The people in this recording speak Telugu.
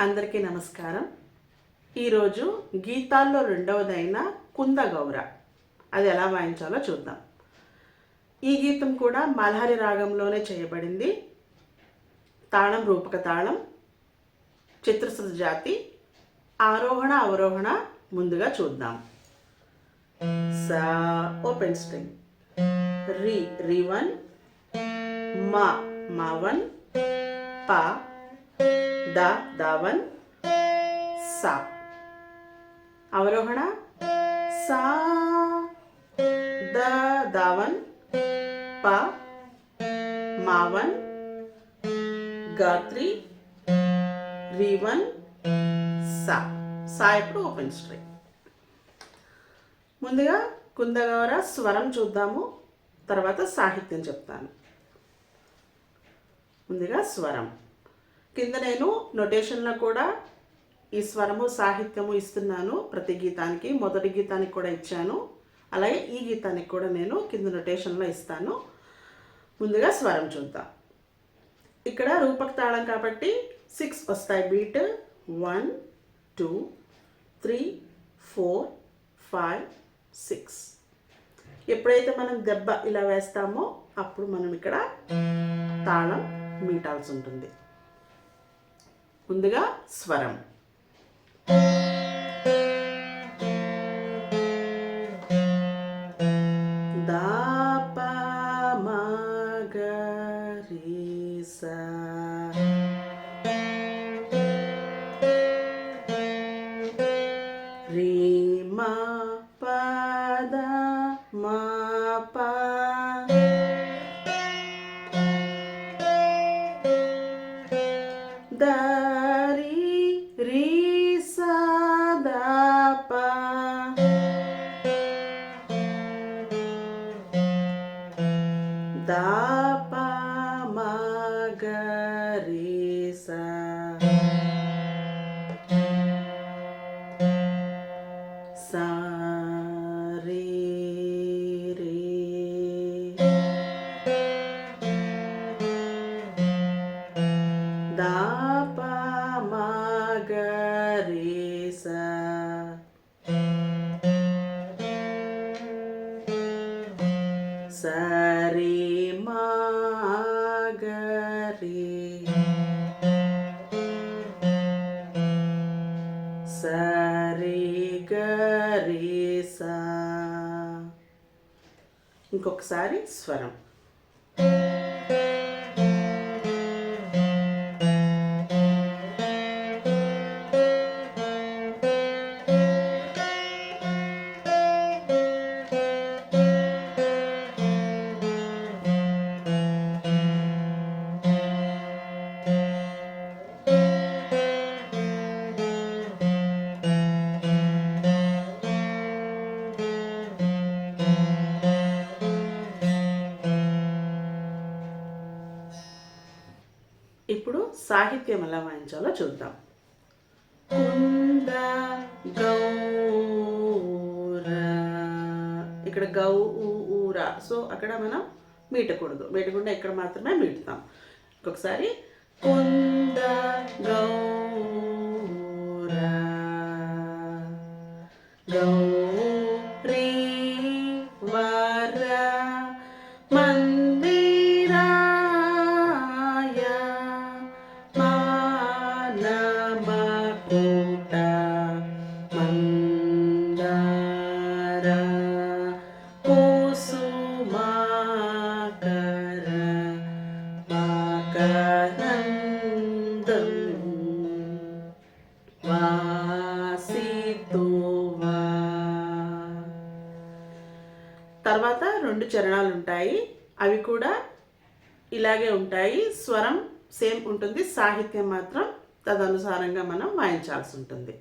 అందరికీ నమస్కారం. ఈరోజు గీతాల్లో రెండవదైన కుందగౌర. అది ఎలా వాయించాలో చూద్దాం. ఈ గీతం కూడా మల్హరి రాగంలోనే చేయబడింది. తాళం రూపక తాళం చిత్రశ్రుత జాతి ఆరోహణ అవరోహణ ముందుగా చూద్దాం. సా ఓపెన్ స్ట్రింగ్. రి రి వన్ మా మా వన్ పా ద దావన్ సా అవరోహణ సా ద దావన్ ప మావన్ గాత్రి రీవన్ సా సా ఇప్పుడు ఓపెన్ స్ట్రింగ్ ముందుగా కుందగౌర స్వరం చూద్దాము తర్వాత సాహిత్యం చెప్తాను ముందుగా స్వరం కింద నేను నొటేషన్లో కూడా ఈ స్వరము సాహిత్యము ఇస్తున్నాను ప్రతి గీతానికి. మొదటి గీతానికి కూడా ఇచ్చాను. అలాగే ఈ గీతానికి కూడా నేను కింద నొటేషన్లో ఇస్తాను. ముందుగా స్వరం చూద్దాం. ఇక్కడ రూపక తాళం కాబట్టి సిక్స్ వస్తాయి. Beat one two three four five six. ఎప్పుడైతే మనం దెబ్బ ఇలా వేస్తామో అప్పుడు మనం ఇక్కడ తాళం మీటాల్సి ఉంటుంది. ముందుగా స్వరం. దాప మగరీసా రీమా పద మా దా పా మా గ రి సా ఇంకొకసారి స్వరం. ఇప్పుడు సాహిత్యం ఎలా వాయించాలో చూద్దాం. కుంద గౌర. ఇక్కడ గౌ ఊరా సో అక్కడ మనం మీటకూడదు. మీటకుండా ఇక్కడ మాత్రమే మీటుతాం. ఇంకొకసారి కుంద గౌ మానమకుట మందర కుసుమాకర మకరందం వాసితువా తర్వాత రెండు చరణాలు ఉంటాయి అవి కూడా ఇలాగే ఉంటాయి. స్వరం సేమ్ ఉంటుంది. సాహిత్యం మాత్రం తదనుసారంగా మనం వాయించాల్సి ఉంటుంది.